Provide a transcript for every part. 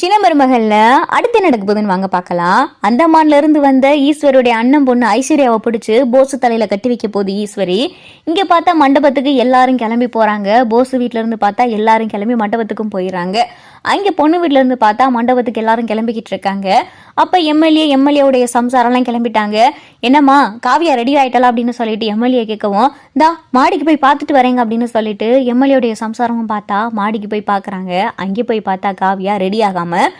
சின்ன மருமகள்ல அடுத்து நடக்க போகுதுன்னு வாங்க பார்க்கலாம். அந்தமான்ல இருந்து வந்த ஈஸ்வருடைய அண்ணன் பொண்ணு ஐஸ்வர்யாவை பிடிச்சு போசு தலையில கட்டி வைக்க போகுது ஈஸ்வரி. இங்க பார்த்தா மண்டபத்துக்கு எல்லாரும் கிளம்பி போறாங்க. போசு வீட்டுல இருந்து பார்த்தா எல்லாரும் கிளம்பி மண்டபத்துக்கும் போயிடுறாங்க. அங்கே பொண்ணு வீட்ல பார்த்தா மண்டபத்துக்கு எல்லாரும் கிளம்பிக்கிட்டு இருக்காங்க. அப்போ எம்எல்ஏ எம்எல்ஏவுடைய சம்சாரம்லாம் கிளம்பிட்டாங்க. என்னம்மா காவியா ரெடி ஆயிட்டலாம் அப்படின்னு சொல்லிட்டு எம்எல்ஏ கேட்கவும் தா மாடிக்கு போய் பார்த்துட்டு வரேங்க அப்படின்னு சொல்லிட்டு எம்எல்ஏவுடைய சம்சாரமும் பார்த்தா மாடிக்கு போய் பார்க்குறாங்க. அங்கே போய் பார்த்தா காவியா ரெடி ஆகாமல்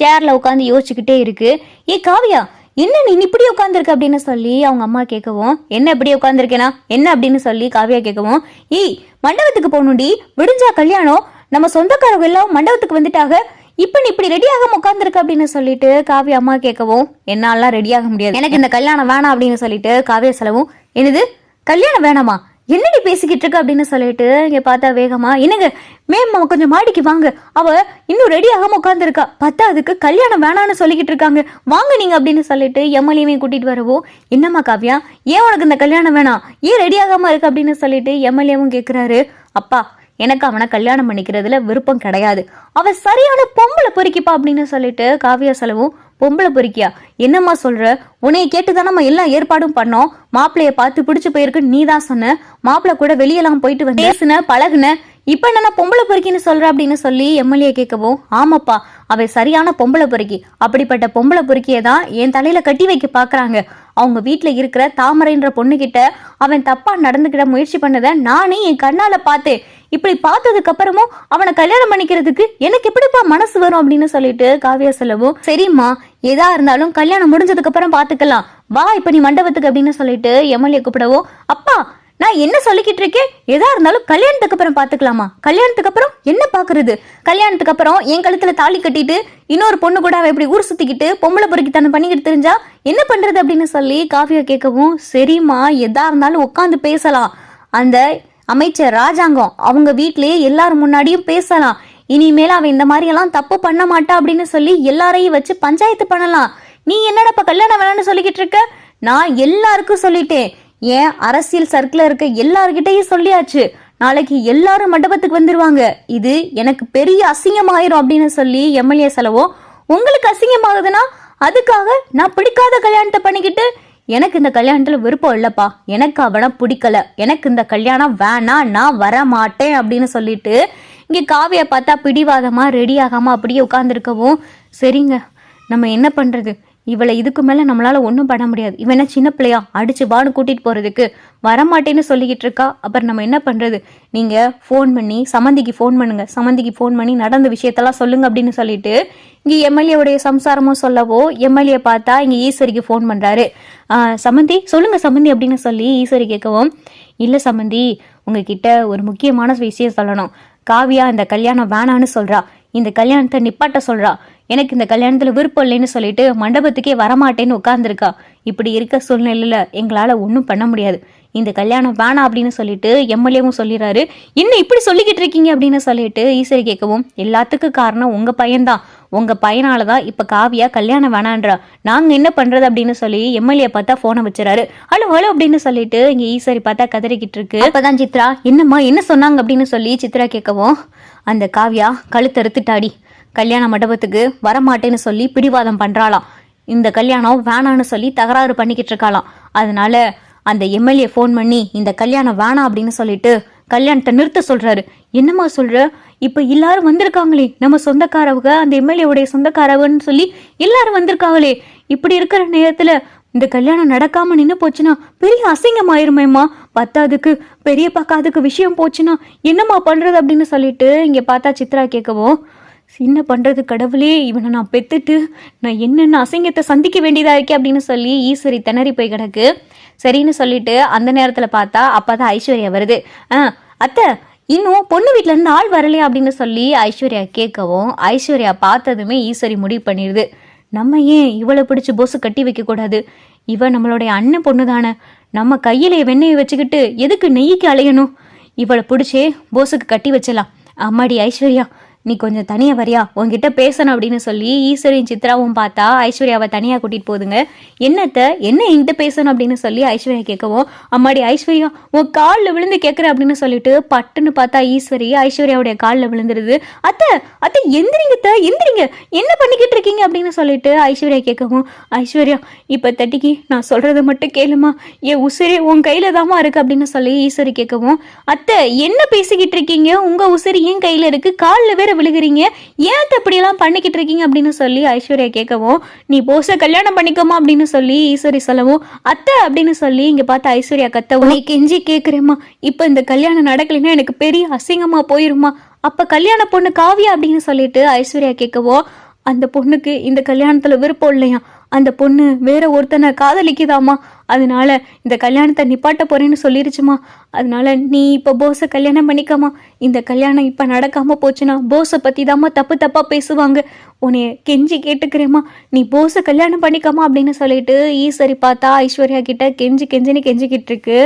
சேரில் உட்காந்து யோசிச்சுக்கிட்டே இருக்குது ஏ காவியா என்ன நீ இப்படி உட்காந்துருக்க அப்படின்னு சொல்லி அவங்க அம்மா கேட்கவும் என்ன இப்படி உட்காந்துருக்கேனா என்ன? அப்படின்னு சொல்லி காவியா கேட்கவும் ஈ மண்டபத்துக்கு போகணும்டி. விடுஞ்சா கல்யாணம். நம்ம சொந்தக்காரங்க எல்லாம் மண்டபத்துக்கு வந்துட்டாக இப்ப நீ இப்படி ரெடியாக உட்காந்துருக்க அப்படின்னு சொல்லிட்டு காவியா அம்மா கேட்கவும் என்னாலாம் ரெடியாக முடியாது. எனக்கு இந்த கல்யாணம் வேணாம் அப்படின்னு சொல்லிட்டு காவியா செலவும் என்னது? கல்யாணம் வேணாமா? என்னடி பேசிக்கிட்டு இருக்க? அப்படின்னு சொல்லிட்டு இங்க பார்த்தா வேகமா என்னங்க? மேம்மா கொஞ்சம் மாடிக்கு வாங்க. அவ இன்னும் ரெடி ஆகாம உட்காந்துருக்கா பார்த்தா அதுக்கு கல்யாணம் வேணான்னு சொல்லிக்கிட்டு இருக்காங்க. வாங்க நீங்க அப்படின்னு சொல்லிட்டு எம்எல்ஏவையும் கூட்டிட்டு வரவோ என்னம்மா காவியா? ஏன் உனக்கு இந்த கல்யாணம் வேணாம்? ஏன் ரெடி ஆகாம இருக்கு? அப்படின்னு சொல்லிட்டு எம்எல்ஏவும் கேட்குறாரு அப்பா எனக்கு அவனை கல்யாணம் பண்ணிக்கிறதுல விருப்பம் கிடையாது. அவன் சரியான பொம்பளை பொறுக்கிப்பா அப்படின்னு சொல்லிட்டு காவியா செலவும் பொம்பளை பொறுக்கியா? என்னம்மா சொல்ற? உன்னைய நம்ம எல்லா ஏற்பாடும் பண்ணோம். மாப்பிளைய பார்த்து பிடிச்சு போயிருக்கு நீ தான் சொன்ன. மாப்பிள்ளை கூட வெளியெல்லாம் போயிட்டு வந்து. பேசுன பழகுன. இப்ப என்ன பொம்பளை பொறுக்கின்னு சொல்ற? அப்படின்னு சொல்லி எம்எல்ஏ கேட்கவும் ஆமாப்பா அவ சரியான பொம்பளை பொறுக்கி. அப்படிப்பட்ட பொம்பளை பொறுக்கியை தான் என் தலையில கட்டி வைக்க பாக்குறாங்க. அவங்க வீட்டுல இருக்கிற தாமரைன்ற பொண்ணுகிட்ட அவன் தப்பா நடந்துக்கிட முயற்சி பண்ணதை நானே என் கண்ணால பார்த்தேன். இப்படி பார்த்ததுக்கு அப்புறமும் அவனை கல்யாணம் பண்ணிக்கிறதுக்கு எனக்கு எப்படிப்பா மனசு வரும் அப்படின்னு சொல்லிட்டு காவியா சொல்லவும் சரிம்மா எதா இருந்தாலும் கல்யாணம் முடிஞ்சதுக்கு அப்புறம் பாத்துக்கலாம் வா இப்ப நீ மண்டபத்துக்கு அப்படின்னு சொல்லிட்டு எம்எல்ஏ கூப்பிடவும் அப்பா நான் என்ன சொல்லிக்கிட்டு இருக்கேன்? எதா இருந்தாலும் கல்யாணத்துக்கு அப்புறம் பாத்துக்கலாமா கல்யாணத்துக்கு அப்புறம் என்ன பாக்குறது கல்யாணத்துக்கு அப்புறம் என் கழுத்துல தாலி கட்டிட்டு இன்னொரு பொண்ணு கூட அவ இப்படி ஊர் சுத்திக்கிட்டு பொம்பளை பொறுக்கித்தனம் பண்ணிக்கிட்டு தெரிஞ்சா என்ன பண்றது? அப்படின்னு சொல்லி காவியா கேட்கவும் சரிம்மா எதா இருந்தாலும் உட்காந்து பேசலாம். அந்த அமைச்சர் ராஜாங்கம் அவங்க வீட்லயே எல்லார் முன்னாடியும் பேசலாம். இனிமேல் அவன் இந்த மாதிரி எல்லாம் தப்பு பண்ண மாட்டா அப்படின்னு சொல்லி எல்லாரையும் வச்சு பஞ்சாயத்து பண்ணலாம். நீ என்னடா கல்யாணம் வேணாம்னு சொல்லிக்கிட்டு இருக்க? நான் எல்லாருக்கும் சொல்லிட்டேன். ஏன் அரசியல் சர்க்கிள் இருக்க எல்லார்கிட்டையும் சொல்லியாச்சு. நாளைக்கு எல்லாரும் மண்டபத்துக்கு வந்துருவாங்க. இது எனக்கு பெரிய அசிங்கமாயிரும் அப்படின்னு சொல்லி எம்எல்ஏ செலவோ உங்களுக்கு அசிங்கமாகுதுன்னா அதுக்காக நான் பிடிக்காத கல்யாணத்தை பண்ணிக்கிட்டு எனக்கு இந்த கல்யாணத்துல விருப்பம் இல்லப்பா. எனக்கு அவனை பிடிக்கல. எனக்கு இந்த கல்யாணம் வேணாம் நான் வர மாட்டேன் அப்படின்னு சொல்லிட்டு இங்க காவியை பார்த்தா பிடிவாதமா ரெடி ஆகாம அப்படியே உட்காந்துருக்கவும் சரிங்க நம்ம என்ன பண்றது? இவளை இதுக்கு மேலே நம்மளால் ஒன்றும் பண்ண முடியாது. இவன் என்ன சின்ன பிள்ளையா? அடிச்சு பானு கூட்டிகிட்டு போகிறதுக்கு வரமாட்டேன்னு சொல்லிக்கிட்டு இருக்கா? அப்புறம் நம்ம என்ன பண்ணுறது நீங்கள் ஃபோன் பண்ணி சமந்திக்கு ஃபோன் பண்ணுங்க. சமந்திக்கு ஃபோன் பண்ணி நடந்த விஷயத்தெல்லாம் சொல்லுங்க அப்படின்னு சொல்லிட்டு இங்கே எம்எல்ஏவுடைய சம்சாரமும் சொல்லவோ எம்எல்ஏ பார்த்தா இங்கே ஈஸ்வரிக்கு ஃபோன் பண்ணுறாரு சமந்தி சொல்லுங்கள் சமந்தி அப்படின்னு சொல்லி ஈஸ்வரி கேட்கவும் இல்லை சமந்தி உங்ககிட்ட ஒரு முக்கியமான விஷயம் சொல்லணும். காவியா இந்த கல்யாணம் வேணான்னு சொல்கிறா இந்த கல்யாணத்தை நிப்பாட்ட சொல்கிறா எனக்கு இந்த கல்யாணத்துல விருப்பம் இல்லைன்னு சொல்லிட்டு மண்டபத்துக்கே வரமாட்டேன்னு உட்கார்ந்துருக்கா. இப்படி இருக்க சூழ்நிலையில எங்களால ஒன்றும் பண்ண முடியாது. இந்த கல்யாணம் வேணாம் அப்படின்னு சொல்லிட்டு எம்எல்ஏவும் சொல்லிடுறாரு என்ன இப்படி சொல்லிக்கிட்டு இருக்கீங்க அப்படின்னு சொல்லிட்டு ஈஸ்வரி கேட்கவும் எல்லாத்துக்கும் காரணம் உங்க பையன்தான். உங்க பையனால தான் இப்ப காவியா கல்யாணம் வேணான்றா. நாங்க என்ன பண்றது அப்படின்னு சொல்லி எம்எல்ஏ பார்த்தா போனை வச்சுறாரு. ஹலோ ஹலோ அப்படின்னு சொல்லிட்டு இங்க ஈஸ்வரி பார்த்தா கதறிக்கிட்டு இருக்கு. அப்பதான் சித்ரா என்னம்மா என்ன சொன்னாங்க அப்படின்னு சொல்லி சித்ரா கேட்கவும் அந்த காவியா கழுத்தறுத்துட்டாடி கல்யாண மண்டபத்துக்கு வரமாட்டேன்னு சொல்லி பிடிவாதம் பண்ணுறாளாம் இந்த கல்யாணம் வேணான்னு சொல்லி தகராறு பண்ணிக்கிட்டு இருக்காளாம். அதனால அந்த எம்எல்ஏ ஃபோன் பண்ணி இந்த கல்யாணம் வேணாம் அப்படின்னு சொல்லிட்டு கல்யாணத்தை நிறுத்த சொல்றாரு. என்னம்மா சொல்ற? இப்ப எல்லாரும் வந்திருக்காங்களே. நம்ம சொந்தக்காரவங்க அந்த எம்எல்ஏவுடைய சொந்தக்காரவன்னு சொல்லி எல்லாரும் வந்திருக்காங்களே. இப்படி இருக்கிற நேரத்துல இந்த கல்யாணம் நடக்காம நின்று போச்சுன்னா பெரிய அசிங்கமாயிருமேம்மா பத்தாதுக்கு பெரிய பக்காதுக்கு விஷயம் போச்சுன்னா என்னம்மா பண்றது? அப்படின்னு சொல்லிட்டு இங்க பார்த்தா சித்ரா கேட்கவும் என்ன பண்ணுறது கடவுளே? இவனை நான் பெத்துட்டு நான் என்னென்ன அசிங்கத்தை சந்திக்க வேண்டியதாக இருக்கே அப்படின்னு சொல்லி ஈஸ்வரி திணறி போய் கிடக்கு. சரின்னு சொல்லிட்டு அந்த நேரத்தில் பார்த்தா அப்போ தான் ஐஸ்வர்யா வருது. ஆ அத்தை இன்னும் பொண்ணு வீட்ல இருந்து ஆள் வரலையா அப்படின்னு சொல்லி ஐஸ்வர்யா கேட்கவும் ஐஸ்வர்யா பார்த்ததுமே ஈஸ்வரி முடிவு பண்ணிடுது. நம்ம ஏன் இவளை பிடிச்சி பொசு கட்டி வைக்கக்கூடாது இவ நம்மளுடைய அண்ணன் பொண்ணு தானே நம்ம கையிலே வெண்ணெயை வச்சுக்கிட்டு எதுக்கு நெய்க்கு அலையணும்? இவளை பிடிச்சே போஸுக்கு கட்டி வச்சிடலாம். அம்மாடி ஐஸ்வர்யா நீ கொஞ்சம் தனியாக வரியா? உங்ககிட்ட பேசணும் அப்படின்னு சொல்லி ஈஸ்வரியும் சித்ராவும் பார்த்தா ஐஸ்வர்யாவை தனியாக கூட்டிகிட்டு போதுங்க. என்னத்த? என்ன என்கிட்ட பேசணும் அப்படின்னு சொல்லி ஐஸ்வர்யா கேட்கவும் அம்மாடி ஐஸ்வர்யா உன் காலில் விழுந்து கேட்குற அப்படின்னு சொல்லிட்டு பட்டுன்னு பார்த்தா ஈஸ்வரி ஐஸ்வர்யாவுடைய காலில் விழுந்துருது. அத்தை அத்தை எந்திரிங்க அத்தை, எந்திரிங்க. என்ன பண்ணிக்கிட்டு இருக்கீங்க அப்படின்னு சொல்லிட்டு ஐஸ்வர்யா கேட்கவும் ஐஸ்வர்யா இப்போ தட்டிக்கு நான் சொல்கிறத மட்டும் கேளுமா? என் உசிரி உன் கையில் தாமா இருக்குது அப்படின்னு சொல்லி ஈஸ்வரி கேட்கவும் அத்தை என்ன பேசிக்கிட்டு இருக்கீங்க? உங்கள் உசிரி என் கையில் இருக்குது காலில் வேற விழுகிறீங்க? ஏன் அத்தை பண்ணிக்கிட்டு இருக்கீங்க அப்படின்னு சொல்லி ஐஸ்வர்யா கேட்கவும் நீ போஸை கல்யாணம் பண்ணிக்கோமா? அப்படின்னு சொல்லி ஈஸ்வரி சொல்லவும் அத்தை அப்படின்னு சொல்லி இங்கே பார்த்து ஐஸ்வர்யா கத்தவும் நீ கெஞ்சி கேட்குறேம்மா இப்போ இந்த கல்யாணம் நடக்கலைன்னா எனக்கு பெரிய அசிங்கமா போயிருமா அப்போ கல்யாண பொண்ணு காவியா? அப்படின்னு சொல்லிட்டு ஐஸ்வர்யா கேட்கவும் அந்த பொண்ணுக்கு இந்த கல்யாணத்தில் விருப்பம் இல்லையா? அந்த பொண்ணு வேற ஒருத்தனை காதலிக்குதாம்மா. அதனால இந்த கல்யாணத்தை நிப்பாட்ட போறேன்னு சொல்லிருச்சுமா. அதனால நீ இப்போ போஸை கல்யாணம் பண்ணிக்காமா இந்த கல்யாணம் இப்போ நடக்காம போச்சுன்னா போஸை பத்தி தாம்மா தப்பு தப்பா பேசுவாங்க. உன்னைய கெஞ்சி கேட்டுக்கிறேம்மா. நீ போஸை கல்யாணம் பண்ணிக்காமா அப்படின்னு சொல்லிட்டு ஈஸ்வரி பார்த்தா ஐஸ்வர்யா கிட்ட கெஞ்சி கெஞ்சின்னு கெஞ்சிக்கிட்டு இருக்கு.